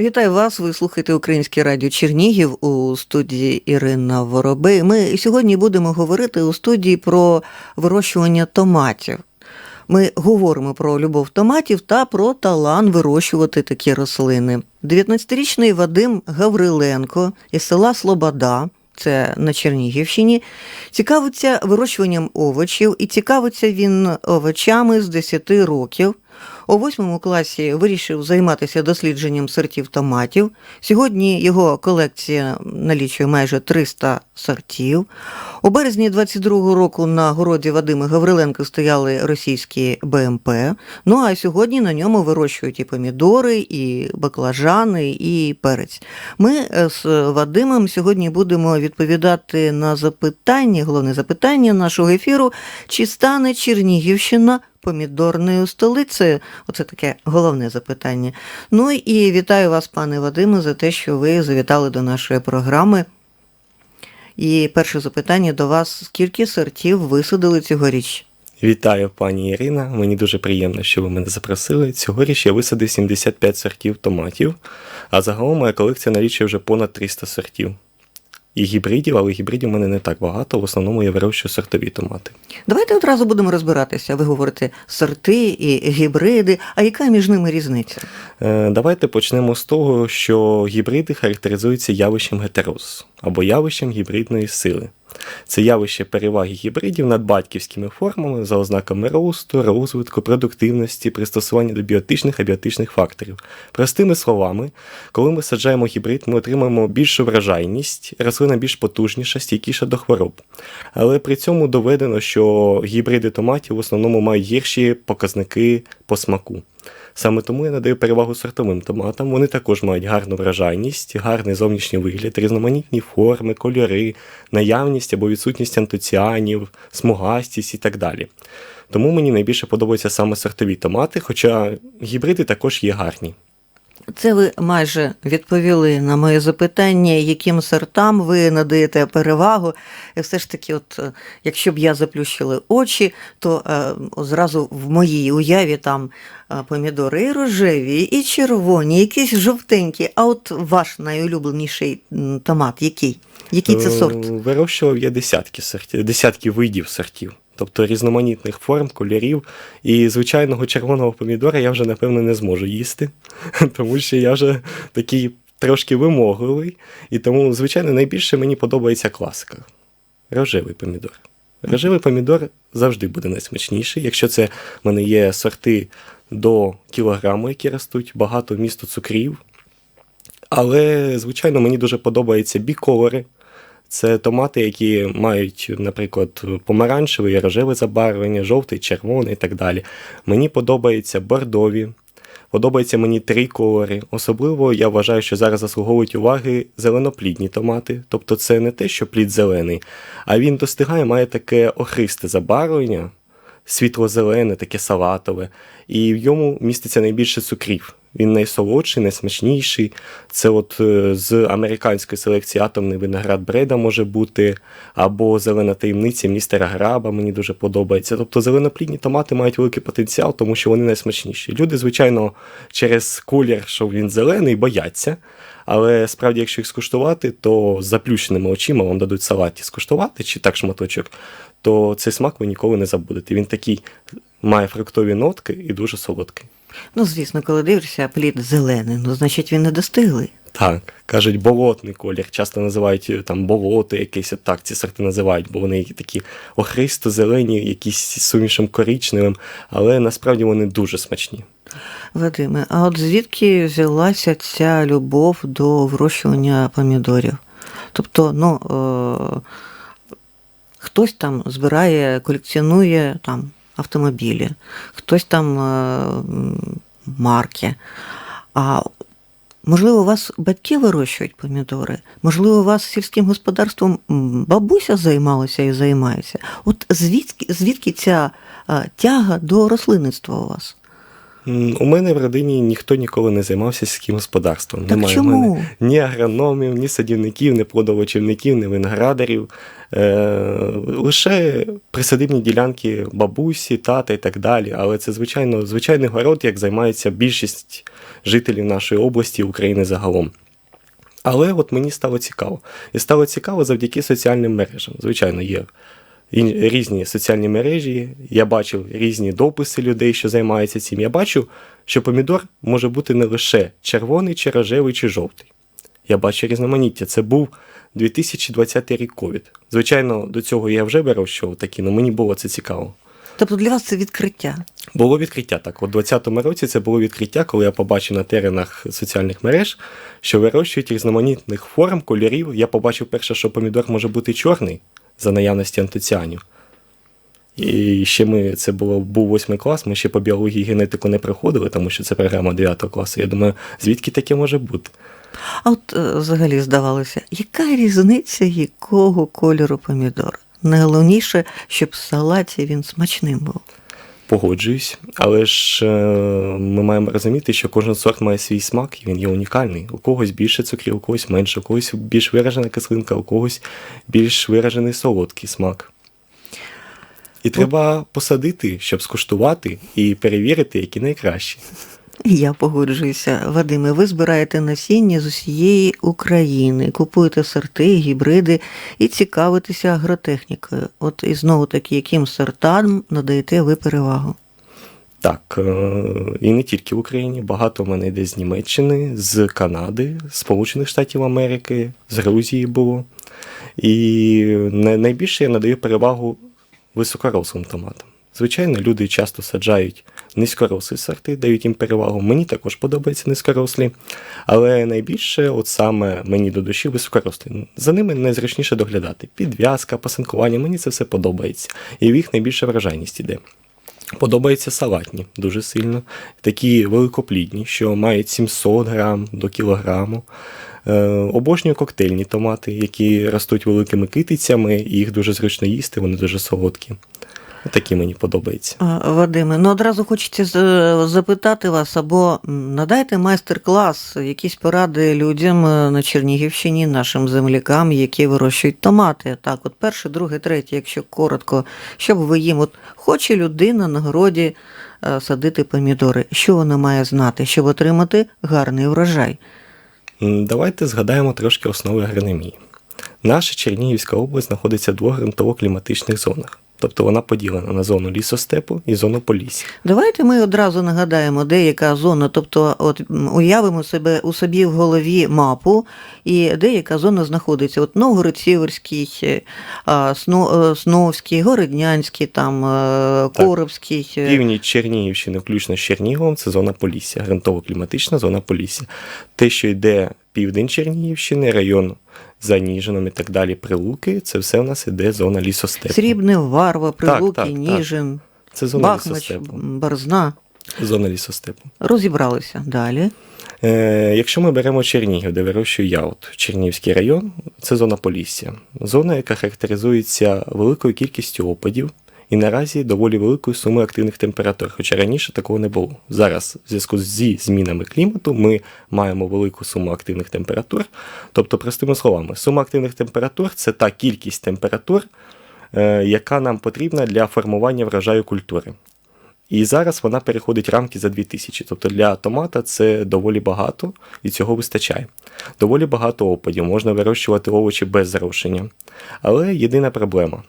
Вітаю вас. Ви слухаєте Українське радіо Чернігів у студії Ірина Воробей. Ми сьогодні будемо говорити у студії про вирощування томатів. Ми говоримо про любов томатів та про талант вирощувати такі рослини. 19-річний Вадим Гавриленко із села Слобода, це на Чернігівщині, цікавиться вирощуванням овочів і цікавиться він овочами з 10 років. У восьмому класі вирішив займатися дослідженням сортів томатів. Сьогодні його колекція налічує майже 300 сортів. У березні 22-го року на городі Вадима Гавриленко стояли російські БМП. Ну а сьогодні на ньому вирощують і помідори, і баклажани, і перець. Ми е, з Вадимом сьогодні будемо відповідати на запитання, головне запитання нашого ефіру: чи стане Чернігівщина помідорною столицею? Оце таке головне запитання. Ну і вітаю вас, пане Вадиме, за те, що ви завітали до нашої програми. І перше запитання до вас: скільки сортів висадили цьогоріч? Вітаю, пані Ірина. Мені дуже приємно, що ви мене запросили. Цьогоріч я висадив 75 сортів томатів, а загалом моя колекція налічує вже понад 300 сортів. І гібридів, але гібридів у мене не так багато. В основному я вирощую сортові томати. Давайте одразу будемо розбиратися. Ви говорите сорти і гібриди. А яка між ними різниця? Е, Давайте почнемо з того, що гібриди характеризуються явищем гетероз або явищем гібридної сили. Це явище переваги гібридів над батьківськими формами за ознаками росту, розвитку, продуктивності, пристосування до біотичних і біотичних факторів. Простими словами, коли ми саджаємо гібрид, ми отримаємо більшу вражайність, рослина більш потужніша, стійкіша до хвороб. Але при цьому доведено, що гібриди томатів в основному мають гірші показники по смаку. Саме тому я надаю перевагу сортовим томатам. Вони також мають гарну вражайність, гарний зовнішній вигляд, різноманітні форми, кольори, наявність або відсутність антоціанів, смугастість і так далі. Тому мені найбільше подобаються саме сортові томати, хоча гібриди також є гарні. Це ви майже відповіли на моє запитання, яким сортам ви надаєте перевагу. І все ж таки, от е, якщо б я заплющила очі, то е, зразу в моїй уяві там е, помідори і рожеві, і червоні, якісь жовтенькі. А от ваш найулюбленіший томат, який? Який це Е, сорт? Вирощував я десятки сортів, десятки видів сортів, тобто різноманітних форм, кольорів. І звичайного червоного помідора я вже, напевно, не зможу їсти, тому що я вже такий трошки вимогливий. І тому, звичайно, найбільше мені подобається класика. Рожевий помідор. Рожевий помідор завжди буде найсмачніший. Якщо це в мене є сорти до кілограму, які ростуть, багато вмісту цукрів. Але, звичайно, мені дуже подобаються біколори. Це томати, які мають, наприклад, помаранчеве рожеве забарвлення, жовтий, червоний і так далі. Мені подобаються бордові, подобаються мені триколори. Особливо я вважаю, що зараз заслуговують уваги зеленоплідні томати. Тобто це не те, що плід зелений, а він достигає, має таке охристе забарвлення, світло-зелене, таке салатове, і в ньому міститься найбільше цукрів. Він найсолодший, найсмачніший. Це от е, з американської селекції атомний виноград Бреда може бути, або зелена таємниця містера Граба, мені дуже подобається. Тобто зеленоплідні томати мають великий потенціал, тому що вони найсмачніші. Люди, звичайно, через колір, що він зелений, бояться. Але справді, якщо їх скуштувати, то з заплющеними очима вам дадуть салаті скуштувати чи так шматочок, то цей смак ви ніколи не забудете. Він такий має фруктові нотки і дуже солодкий. Ну, звісно, коли дивишся, плід зелений, ну значить він не достиглий. Так, кажуть, болотний колір. Часто називають е, там болото якесь, так ці сорти називають, бо вони такі охристо зелені, якісь сумішем коричневим, але насправді вони дуже смачні. Вадиме, а от звідки взялася ця любов до вирощування помідорів? Тобто, ну, е, хтось там збирає, колекціонує там автомобілі, хтось там е, марки. А можливо, у вас батьки вирощують помідори? Можливо, у вас сільським господарством бабуся займалася і займається? От звідки, звідки ця е, тяга до рослинництва у вас? У мене в родині ніхто ніколи не займався сільським господарством. Так Немає в чому? мене ні агрономів, ні садівників, ні плодовочівників, ні виноградарів. Е, лише присадибні ділянки бабусі, тата і так далі. Але це звичайно звичайний город, як займається більшість жителів нашої області України загалом. Але от мені стало цікаво. І стало цікаво завдяки соціальним мережам. Звичайно, є різні соціальні мережі. Я бачив різні дописи людей, що займаються цим. Я бачу, що помідор може бути не лише червоний, чи рожевий, чи жовтий. Я бачу різноманіття. Це був 2020 рік ковід. Звичайно, до цього я вже вирощував такі, але мені було це цікаво. Тобто для вас це відкриття. Було відкриття так. У 2020 році це було відкриття, коли я побачив на теренах соціальних мереж, що вирощують різноманітних форм, кольорів. Я побачив перше, що помідор може бути чорний за наявності антоціанів. І ще ми, це було, був восьмий клас, ми ще по біології генетику не приходили, тому що це програма 9 класу. Я думаю, звідки таке може бути? А от е, взагалі здавалося, яка різниця, якого кольору помідор? Найголовніше, щоб в салаті він смачним був. Погоджуюсь, але ж е, ми маємо розуміти, що кожен сорт має свій смак, і він є унікальний. У когось більше цукрів, у когось менше, у когось більш виражена кислинка, у когось більш виражений солодкий смак. І треба посадити, щоб скуштувати і перевірити, які найкращі. Я погоджуюся. Вадиме, ви збираєте насіння з усієї України, купуєте сорти, гібриди і цікавитеся агротехнікою. От і знову таки, яким сортам надаєте ви перевагу? Так, е, і не тільки в Україні, багато в мене йде з Німеччини, з Канади, Сполучених Штатів Америки, з Грузії було. І найбільше я надаю перевагу високорослим томатам. Звичайно, люди часто саджають низькорослі сорти, дають їм перевагу. Мені також подобаються низькорослі, але найбільше, от саме мені до душі, високорослі. За ними найзручніше доглядати. Підв'язка, пасинкування, мені це все подобається. І в їх найбільша вражайність іде. Подобаються салатні дуже сильно, такі великоплідні, що мають 700 грам до кілограму. Е, обожнюю коктейльні томати, які ростуть великими китицями, і їх дуже зручно їсти, вони дуже солодкі. Такі мені подобаються. Вадиме, ну одразу хочеться запитати вас або надайте майстер-клас, якісь поради людям е, на Чернігівщині, нашим землякам, які вирощують томати. Так, от перше, друге, третє, якщо коротко, щоб ви їм, от хоче людина на городі е, садити помідори, що вона має знати, щоб отримати гарний врожай? Давайте згадаємо трошки основи агрономії. Наша Чернігівська область знаходиться в двох ґрунтово-кліматичних зонах. Тобто вона поділена на зону лісостепу і зону полісся. Давайте ми одразу нагадаємо, де яка зона, тобто от уявимо себе у собі в голові мапу, і де яка зона знаходиться. От Новгород Сіверський, е, Сно- е, Сновський, Городнянський, там е, Так. Е, Північ Чернігівщини, включно з Черніговом, це зона Полісся, ґрунтово-кліматична зона Полісся. Те, що йде південь Чернігівщини, район Заніжином і так далі, Прилуки, це все в нас іде зона лісостепу. Срібне, Варва, Прилуки, так, так. Ніжин, Це зона Бахмач, лісостепу. Борзна. Зона лісостепу. Розібралися далі. Е, якщо ми беремо Чернігів, де вирощую я, от Чернігівський район, це зона Полісся. Зона, яка характеризується великою кількістю опадів і наразі доволі великою сумою активних температур, хоча раніше такого не було. Зараз, в зв'язку зі змінами клімату, ми маємо велику суму активних температур. Тобто, простими словами, сума активних температур це та кількість температур, е, яка нам потрібна для формування врожаю культури. І зараз вона переходить рамки за 2000. Тобто для томата це доволі багато і цього вистачає. Доволі багато опадів, можна вирощувати овочі без зарошення. Але єдина проблема.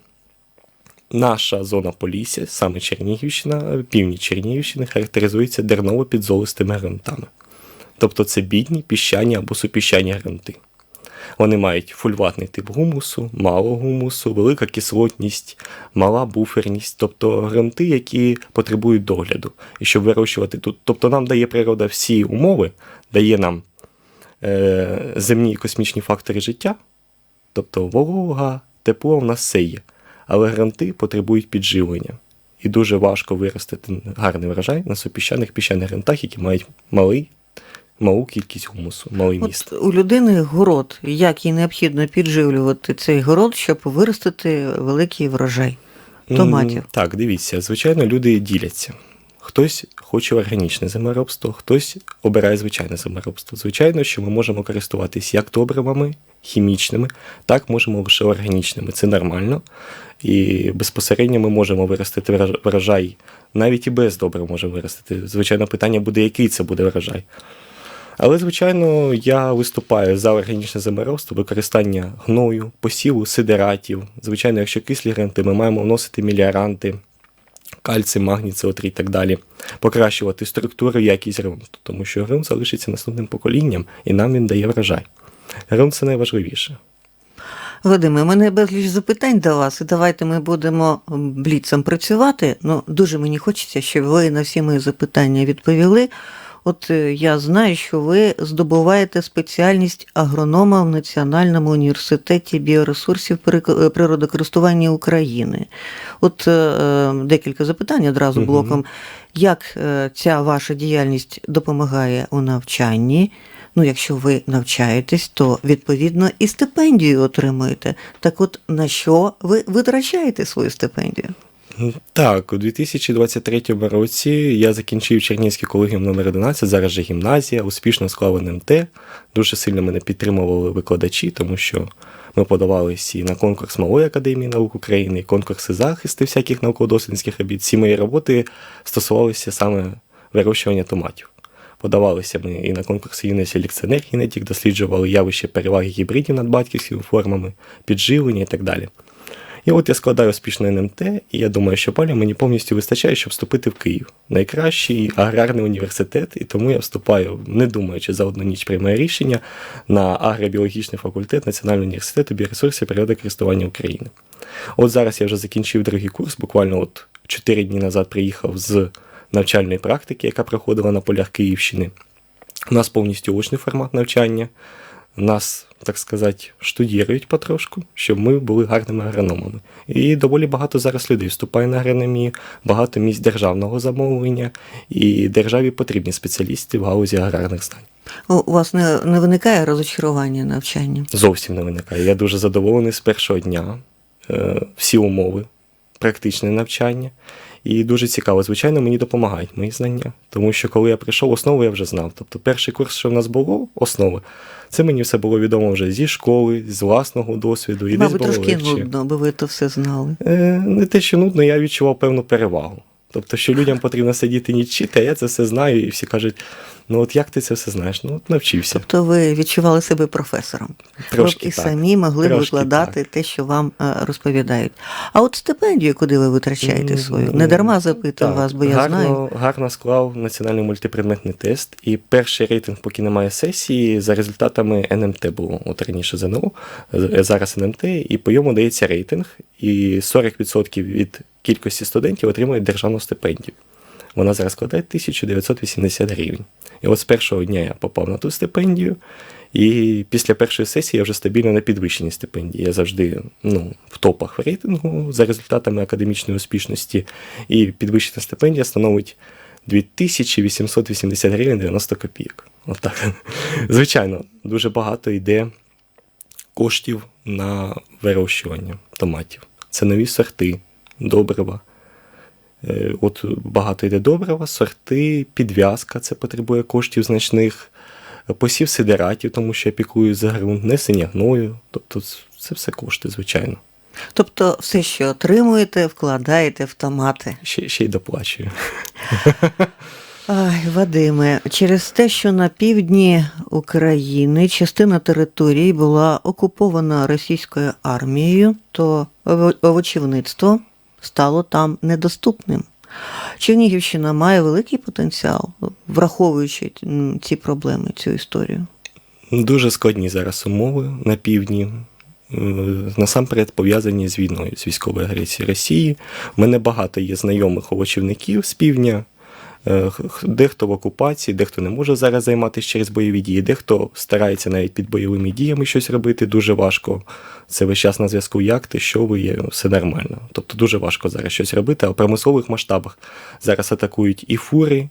Наша зона Полісся, саме Чернігівщина, північ Чернігівщини, характеризується дерново-підзолистими ґрунтами. Тобто це бідні, піщані або супіщані ґрунти. Вони мають фульватний тип гумусу, мало гумусу, велика кислотність, мала буферність, тобто ґрунти, які потребують догляду. І щоб вирощувати тут. Тобто нам дає природа всі умови, дає нам е, земні і космічні фактори життя, тобто волога, тепло в нас все є. Але гранти потребують підживлення. І дуже важко виростити гарний врожай на супіщаних піщаних грантах, які мають малий, малу кількість гумусу, малий міст. От у людини город, як їй необхідно підживлювати цей город, щоб виростити великий врожай томатів. Так, дивіться, звичайно, люди діляться. Хтось хоче органічне землеробство, хтось обирає звичайне землеробство. Звичайно, що ми можемо користуватись як добривами, хімічними, так можемо лише органічними. Це нормально. І безпосередньо ми можемо виростити врожай, навіть і без добрив можемо виростити. Звичайно, питання буде, який це буде врожай. Але, звичайно, я виступаю за органічне землеробство, використання гною, посіву, сидератів. Звичайно, якщо кислі ґрунти, ми маємо вносити міліоранти, кальцій, магній, СО3 і так далі, покращувати структуру якість ґрунту, тому що ґрунт залишиться наступним поколінням і нам він дає врожай. Ґрунт це найважливіше. Вадиме, у мене безліч запитань до вас, і давайте ми будемо бліцем працювати. Ну, дуже мені хочеться, щоб ви на всі мої запитання відповіли. От е, я знаю, що ви здобуваєте спеціальність агронома в Національному університеті біоресурсів е, природокористування України. От е, декілька запитань одразу блоком. Як ця ваша діяльність допомагає у навчанні? Ну, якщо ви навчаєтесь, то відповідно і стипендію отримуєте. Так от на що ви витрачаєте свою стипендію? Так, у 2023 році я закінчив Чернігівський колегіум номер 11, зараз же гімназія, успішно склав НМТ. Дуже сильно мене підтримували викладачі, тому що ми подавалися і на конкурс Малої академії наук України, і конкурси захисту всяких науково-дослідницьких робіт. Всі мої роботи стосувалися саме вирощування томатів. Подавалися ми і на конкурси юний селекціонер генетик, досліджували явище переваги гібридів над батьківськими формами, підживлення і так далі. І от я складаю успішно НМТ, і я думаю, що поля мені повністю вистачає, щоб вступити в Київ. Найкращий аграрний університет, і тому я вступаю, не думаючи за одну ніч приймаю рішення на агробіологічний факультет Національного університету біоресурсів природокористування України. От зараз я вже закінчив другий курс, буквально от 4 дні назад приїхав з навчальної практики, яка проходила на полях Київщини. У нас повністю очний формат навчання. Нас, так сказати, штудірують потрошку, щоб ми були гарними агрономами. І доволі багато зараз людей вступає на агрономію, багато місць державного замовлення, і державі потрібні спеціалісти в галузі аграрних знань. У вас не, не виникає розочарування навчання? Зовсім не виникає. Я дуже задоволений з першого дня. Е, Всі умови, практичне навчання. І дуже цікаво, звичайно, мені допомагають мої знання. Тому що коли я прийшов, основу я вже знав. Тобто, перший курс, що в нас було, основи, це мені все було відомо вже зі школи, з власного досвіду. І Мабуть, трошки легче. нудно, бо ви то все знали. Е, Не те, що нудно, я відчував певну перевагу. Тобто, що людям потрібно сидіти ні чити, а я це все знаю, і всі кажуть: ну от як ти це все знаєш? Ну от навчився. Тобто ви відчували себе професором. Трошки ви і так. самі могли Трошки викладати те, що вам е, розповідають. А от стипендію, куди ви витрачаєте свою? Не дарма запитую Так, вас, бо я гарно, знаю. Гарно склав національний мультипредметний тест, і перший рейтинг, поки немає сесії, за результатами НМТ було. От раніше ЗНО, зараз НМТ, і по йому дається рейтинг, і 40% від кількості студентів отримують державну стипендію. Вона зараз складає 1980 гривень. І от з першого дня я попав на ту стипендію, і після першої сесії я вже стабільно на підвищеній стипендії. Я завжди ну, в топах в рейтингу за результатами академічної успішності. І підвищена стипендія становить 2880 гривень 90 копійок. Отак. Звичайно, дуже багато йде коштів на вирощування томатів. Це нові сорти, добрива. Е, От багато йде добрива, сорти, підв'язка, це потребує коштів значних, посів сидератів, тому що я пікую за ґрунт, несення гною. Тобто це все кошти, звичайно. Тобто все, що отримуєте, вкладаєте в томати. Ще, ще й доплачую. Ай, Вадиме, через те, що на півдні України частина території була окупована російською армією, то овочівництво стало там недоступним. Чернігівщина має великий потенціал, враховуючи ці проблеми, цю історію. Дуже складні зараз умови на півдні. е, Насамперед пов'язані з війною, з військовою агресією Росії. У мене багато є знайомих овочівників з півдня. Е, Дехто в окупації, дехто не може зараз займатися через бойові дії, дехто старається навіть під бойовими діями щось робити. Дуже важко. Це весь час на зв'язку, як ти, що ви є, все нормально. Тобто дуже важко зараз щось робити, а в промислових масштабах зараз атакують і фури,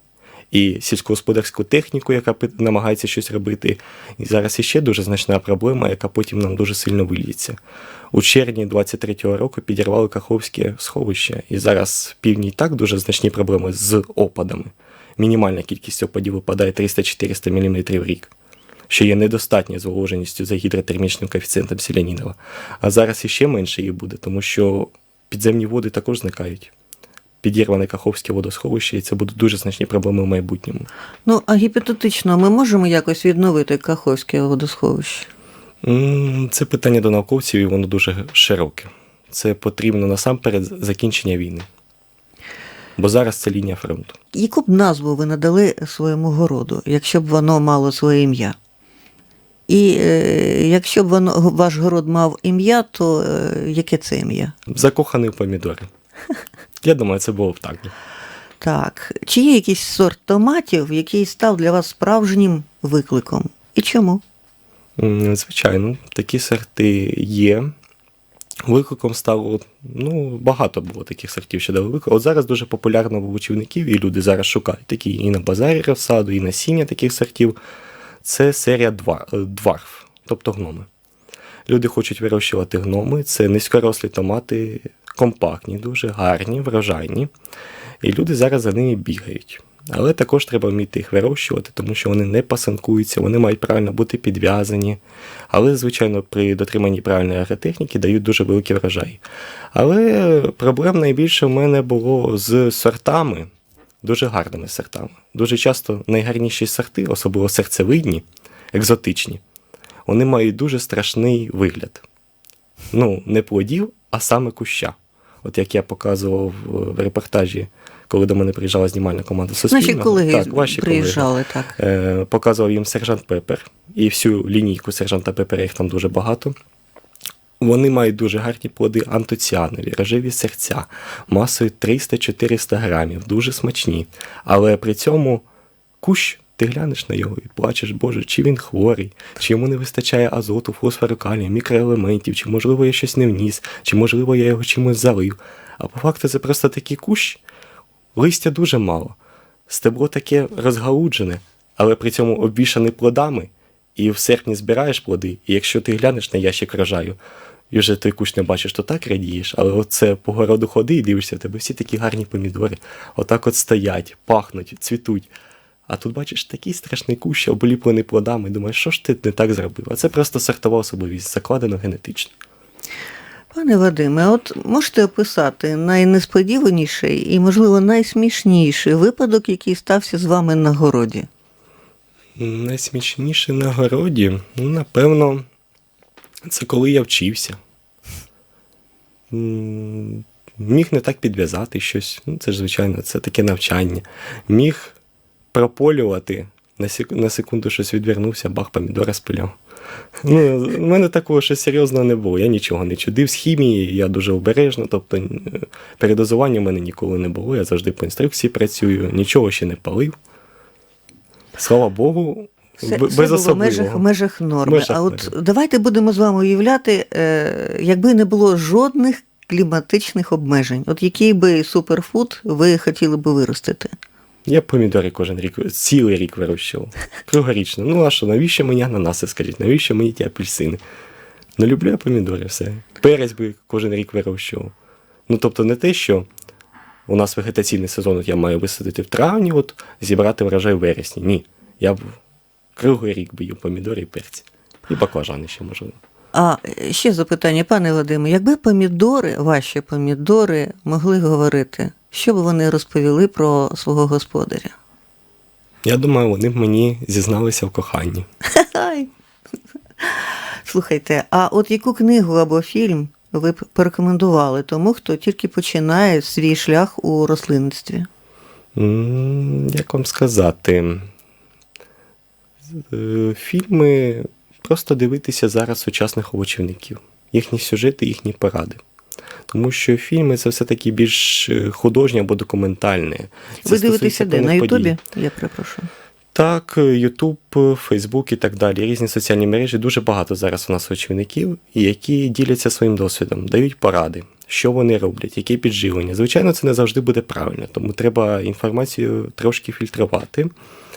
і сільськогосподарську техніку, яка намагається щось робити. І зараз іще дуже значна проблема, яка потім нам дуже сильно вильється. У червні 23-го року підірвали Каховське сховище, і зараз в півдні так дуже значні проблеми з опадами. Мінімальна кількість опадів випадає 300-400 мм в рік, що є недостатньо з виложеністю за гідротермічним коефіцієнтом Селянінова. А зараз іще менше їх буде, тому що підземні води також зникають. Підірване Каховське водосховище, і це будуть дуже значні проблеми в майбутньому. Ну, а гіпотетично ми можемо якось відновити Каховське водосховище? Це питання до науковців, і воно дуже широке. Це потрібно насамперед закінчення війни. Бо зараз це лінія фронту. Яку б назву ви надали своєму городу, якщо б воно мало своє ім'я? І е, якщо б воно, ваш город мав ім'я, то е, яке це ім'я? Закоханий в помідори. Я думаю, це було б так. Так. Чи є якийсь сорт томатів, який став для вас справжнім викликом? І чому? Звичайно, такі сорти є. Викликом стало, ну, багато було таких сортів, що дали виклик. От зараз дуже популярно у вичівників, і люди зараз шукають такі і на базарі розсаду, і насіння таких сортів. Це серія е, дварф, тобто гноми. Люди хочуть вирощувати гноми. Це низькорослі томати, компактні, дуже гарні, врожайні. І люди зараз за ними бігають. Але також треба вміти їх вирощувати, тому що вони не пасанкуються, вони мають правильно бути підв'язані. Але, звичайно, при дотриманні правильної агротехніки дають дуже великі врожаї. Але проблем найбільше в мене було з сортами, дуже гарними сортами. Дуже часто найгарніші сорти, особливо серцевидні, екзотичні, вони мають дуже страшний вигляд. Ну, не плодів, а саме куща. От як я показував в репортажі, коли до мене приїжджала знімальна команда Суспільного. Наші колеги так, ваші колеги. так. Е, показував їм сержант Пепер і всю лінійку сержанта Пепера, їх там дуже багато. Вони мають дуже гарні плоди антоціанові, рожеві серця, масою 300-400 грамів, дуже смачні. Але при цьому кущ, ти глянеш на його і плачеш, Боже, чи він хворий, чи йому не вистачає азоту, фосфору, калію, мікроелементів, чи можливо я щось не вніс, чи можливо я його чимось залив. А по факту це просто такий кущ, листя дуже мало. Стебло таке розгалуджене, але при цьому обвішане плодами, і в серпні збираєш плоди, і якщо ти глянеш на ящик рожаю, і вже той кущ не бачиш, то так радієш, але оце по городу ходи і дивишся, в тебе всі такі гарні помідори, отак от стоять, пахнуть, цвітуть. А тут бачиш такий страшний кущ, обліплений плодами, думаєш, що ж ти не так зробив? А це просто сортова особливість, закладено генетично. Пане Вадиме, от можете описати найнесподіваніший і, можливо, найсмішніший випадок, який стався з вами на городі? Найсмішніше на городі, ну, напевно, це коли я вчився. Міг не так підв'язати щось. Ну, це ж, звичайно, це таке навчання. Міг прополювати, на, сек... на секунду щось відвернувся, бах, помідора спиляв. Ну, у мене такого ще серйозного не було. Я нічого не чудив з хімії, я дуже обережно, тобто передозування в мене ніколи не було. Я завжди по інструкції працюю, нічого ще не палив. Слава Богу, Все, без було в межах, межах норми. Межах а от норми. давайте будемо з вами уявляти, е, якби не було жодних кліматичних обмежень, от який би суперфуд ви хотіли би виростити? Я помідори кожен рік, цілий рік вирощував. Кругорічно. Ну а що, навіщо мені ананаси, скажіть, навіщо мені ті апельсини? Ну люблю я помідори, все. Перець би кожен рік вирощував. Ну тобто не те, що у нас вегетаційний сезон, от я маю висадити в травні, от зібрати врожай в вересні. Ні. Я б круглий рік би їв помідори і перці. І баклажани ще можливо. А е, ще запитання, пане Вадиме, якби помідори, ваші помідори, могли говорити, що б вони розповіли про свого господаря? Я думаю, вони б мені зізналися в коханні. Слухайте, а от яку книгу або фільм ви б порекомендували тому, хто тільки починає свій шлях у рослинництві? Як вам сказати? Е, Фільми просто дивитися зараз сучасних овочівників, їхні сюжети, їхні поради. Тому що фільми це все-таки більш е, художнє або документальне. Це ви дивитеся де? На. Ютубі? Я перепрошую. Так, Ютуб, Фейсбук і так далі. Різні соціальні мережі. Дуже багато зараз у нас очівників, які діляться своїм досвідом, дають поради, що вони роблять, яке підживлення. Звичайно, це не завжди буде правильно, тому треба інформацію трошки фільтрувати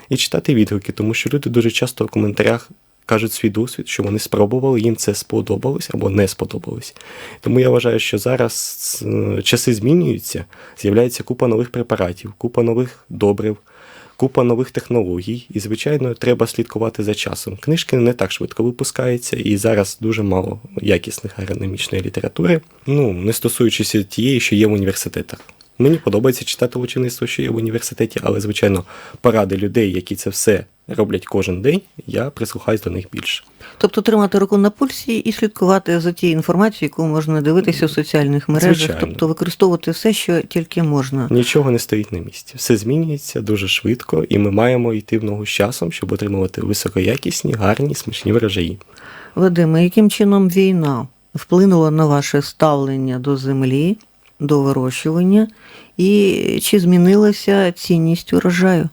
і читати відгуки, тому що люди дуже часто в коментарях кажуть свій досвід, що вони спробували, їм це сподобалось або не сподобалось. Тому я вважаю, що зараз е, часи змінюються, з'являється купа нових препаратів, купа нових добрив, купа нових технологій, і, звичайно, треба слідкувати за часом. Книжки не так швидко випускаються, і зараз дуже мало якісних агрономічної літератури, ну, не стосуючись тієї, що є в університетах. Мені подобається читати учеництво, що є в університеті, але, звичайно, поради людей, які це все роблять кожен день, я прислухаюсь до них більше. Тобто тримати руку на пульсі і слідкувати за тією інформацією, яку можна дивитися в соціальних мережах, Звичайно. тобто використовувати все, що тільки можна. Нічого не стоїть на місці. Все змінюється дуже швидко, і ми маємо йти в ногу з часом, щоб отримувати високоякісні, гарні, смачні врожаї. Вадиме, яким чином війна вплинула на ваше ставлення до землі, до вирощування, і чи змінилася цінність урожаю?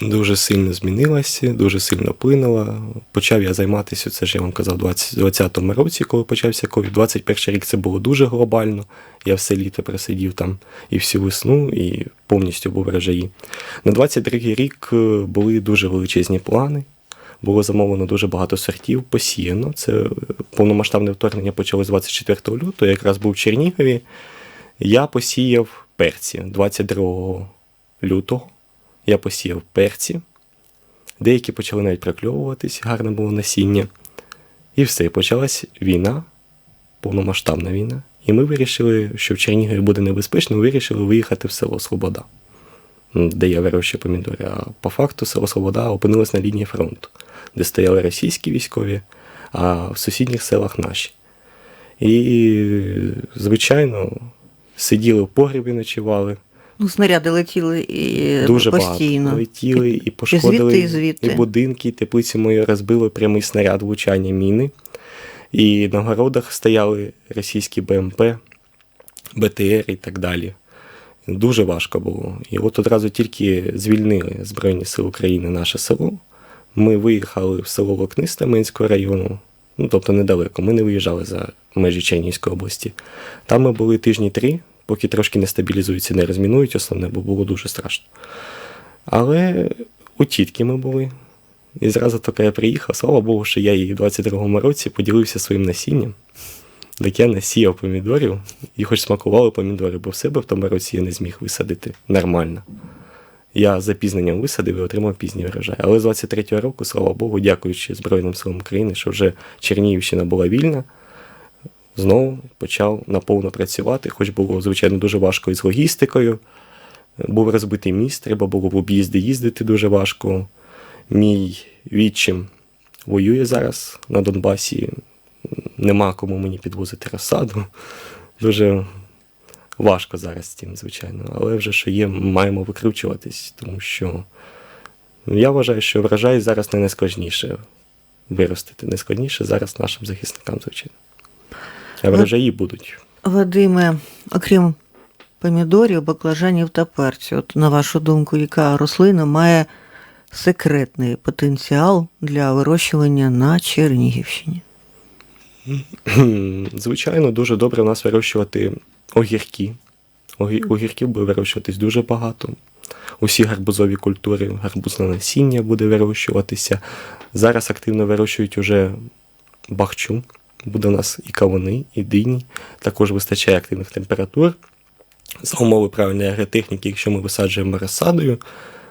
Дуже сильно змінилася, дуже сильно вплинула. Почав я займатися, це ж я вам казав, у 2020 році, коли почався ковід. 21 рік це було дуже глобально. Я все літо просидів там і всю весну, і повністю був врожаї. На 22 рік е, були дуже величезні плани. Було замовлено дуже багато сортів, посіяно. Це е, повномасштабне вторгнення почалось 24 лютого, якраз був в Чернігові. Я посіяв перці 22 лютого. Я посіяв перці. Деякі почали навіть прокльовуватись, гарне було насіння. І все, почалась війна, повномасштабна війна. І ми вирішили, що в Чернігові буде небезпечно, вирішили виїхати в село Слобода, де я вирощую помідори. А по факту село Слобода опинилось на лінії фронту, де стояли російські військові, а в сусідніх селах наші. І, звичайно, сиділи в погребі, ночували. Ну, снаряди летіли і Дуже постійно. багато летіли і звідти, пошкодили і звідти. і будинки, і теплиці мої розбили прямий снаряд влучання міни. І на городах стояли російські БМП, БТР і так далі. Дуже важко було. І от одразу тільки звільнили Збройні Сили України наше село. Ми виїхали в село Локнисте Минського району, ну тобто недалеко. Ми не виїжджали за межі Чернігівської області. Там ми були тижні три, поки трошки не стабілізуються, не розмінують основне, бо було дуже страшно. Але у тітки ми були. І зразу таки я приїхав. Слава Богу, що я її в 22-му році поділився своїм насінням. Так я насіяв помідорів і хоч смакували помідори, бо в себе в тому році я не зміг висадити нормально. Я з запізненням висадив і отримав пізній врожай. Але з 23-го року, слава Богу, дякуючи Збройним силам України, що вже Чернігівщина була вільна, знову почав наповно працювати, хоч було, звичайно, дуже важко із логістикою. Був розбитий міст, треба було в об'їзди їздити дуже важко. Мій відчим воює зараз на Донбасі. Нема кому мені підвозити розсаду. Дуже важко зараз з цим, звичайно. Але вже що є, маємо викручуватись, тому що я вважаю, що врожай зараз не найскладніше виростити. Найскладніше зараз нашим захисникам, звичайно. А врожаї будуть. Вадиме, окрім помідорів, баклажанів та перцю, от, на вашу думку, яка рослина має секретний потенціал для вирощування на Чернігівщині? Звичайно, дуже добре у нас вирощувати огірки. Огі- Огірків буде вирощуватись дуже багато. Усі гарбузові культури, гарбузне насіння буде вирощуватися. Зараз активно вирощують уже бахчу. Буде у нас і кавуни, і дині. Також вистачає активних температур. За умови правильної агротехніки, якщо ми висаджуємо розсадою,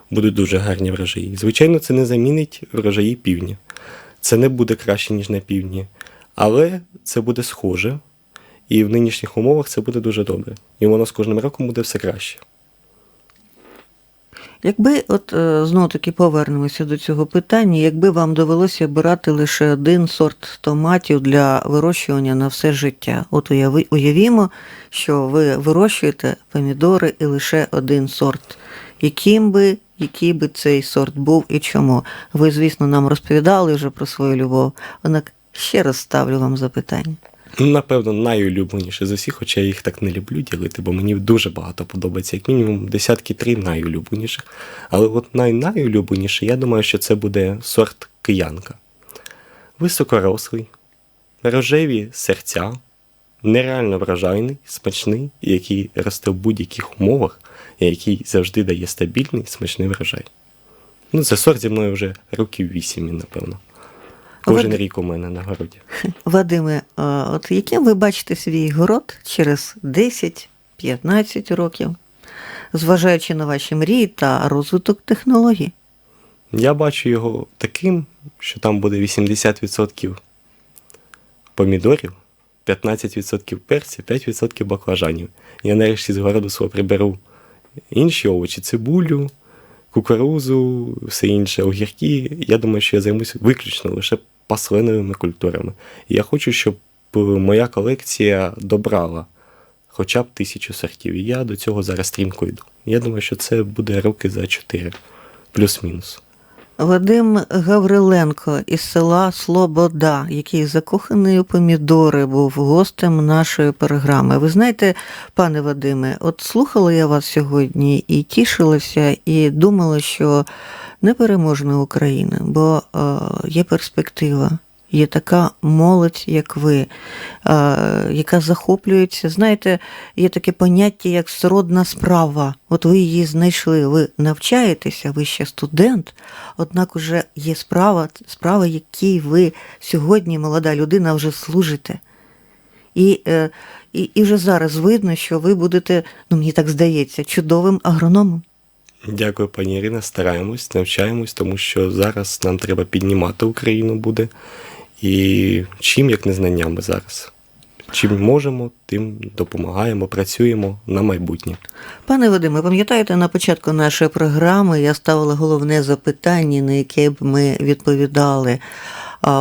будуть дуже гарні врожаї. Звичайно, це не замінить врожаї півдня. Це не буде краще, ніж на півдні. Але це буде схоже, і в нинішніх умовах це буде дуже добре. І воно з кожним роком буде все краще. Якби, от знову таки повернемося до цього питання, якби вам довелося обирати лише один сорт томатів для вирощування на все життя, от уявімо, що ви вирощуєте помідори і лише один сорт. Яким би, який би цей сорт був і чому? Ви, звісно, нам розповідали вже про свою любов, однак ще раз ставлю вам запитання. Напевно, найулюбленіше з усіх, хоча я їх так не люблю ділити, бо мені дуже багато подобається, як мінімум десятки три найулюбленіших. Але от най-найулюбленіше, я думаю, що це буде сорт киянка. Високорослий, рожеві серця нереально вражайний, смачний, який росте в будь-яких умовах, і який завжди дає стабільний, смачний врожай. Ну, це сорт зі мною вже років вісім, напевно. Кожен Вад- рік у мене на городі. Вадиме, а от яким ви бачите свій город через 10-15 років, зважаючи на ваші мрії та розвиток технологій? Я бачу його таким, що там буде 80% помідорів, 15% перців, 5% баклажанів. Я нарешті з городу свого приберу інші овочі, цибулю, кукурузу, все інше, огірки. Я думаю, що я займуся виключно лише пасленовими культурами. І я хочу, щоб е, моя колекція добрала хоча б тисячу сортів. І я до цього зараз стрімко йду. Я думаю, що це буде роки за чотири, плюс-мінус. Вадим Гавриленко із села Слобода, який закоханий у помідори, був гостем нашої програми. Ви знаєте, пане Вадиме, от слухала я вас сьогодні і тішилася, і думала, що непереможна Україна, бо е, є перспектива. Є така молодь, як ви, е, яка захоплюється. Знаєте, є таке поняття, як сродна справа. От ви її знайшли, ви навчаєтеся, ви ще студент, однак уже є справа, справа, якій ви сьогодні, молода людина, вже служите. І, е, і, і вже зараз видно, що ви будете, ну мені так здається, чудовим агрономом. Дякую, пані Ірина. Стараємось, навчаємось, тому що зараз нам треба піднімати Україну буде. І чим, як не знаннями зараз. Чим можемо, тим допомагаємо, працюємо на майбутнє. Пане Вадиме, пам'ятаєте, на початку нашої програми я ставила головне запитання, на яке б ми відповідали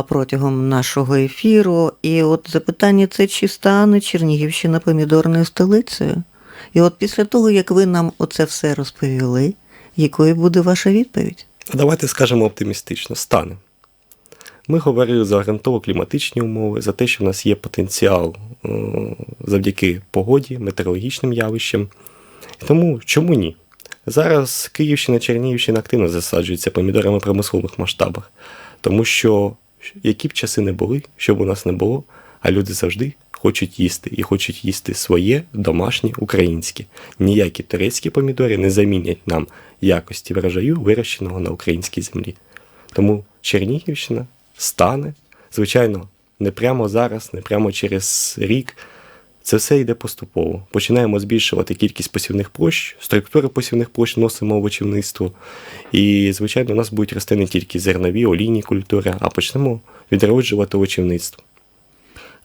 протягом нашого ефіру. І от запитання це чи стане Чернігівщина помідорною столицею? І от після того, як ви нам оце все розповіли, якою буде ваша відповідь? Давайте скажемо оптимістично: стане. Ми говорили за ґрунтово-кліматичні умови, за те, що в нас є потенціал е, завдяки погоді, метеорологічним явищам. Тому чому ні? Зараз Київщина, Чернігівщина активно засаджується помідорами в промислових масштабах, тому що які б часи не були, що б у нас не було, а люди завжди хочуть їсти і хочуть їсти своє домашнє українське. Ніякі турецькі помідори не замінять нам якості врожаю, вирощеного на українській землі. Тому Чернігівщина стане, звичайно, не прямо зараз, не прямо через рік. Це все йде поступово. Починаємо збільшувати кількість посівних площ, структуру посівних площ носимо овочівництво. І, звичайно, у нас будуть рости не тільки зернові, олійні культури, а почнемо відроджувати овочівництво.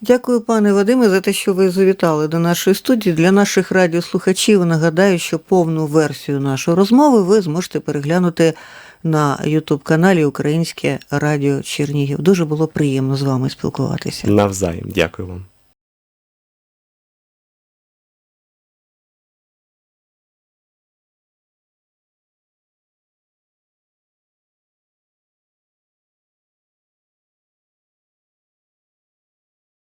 Дякую, пане Вадиме, за те, що ви завітали до нашої студії. Для наших радіослухачів нагадаю, що повну версію нашої розмови ви зможете переглянути на Ютуб-каналі Українське Радіо Чернігів. Дуже було приємно з вами спілкуватися. Навзаєм. Дякую вам.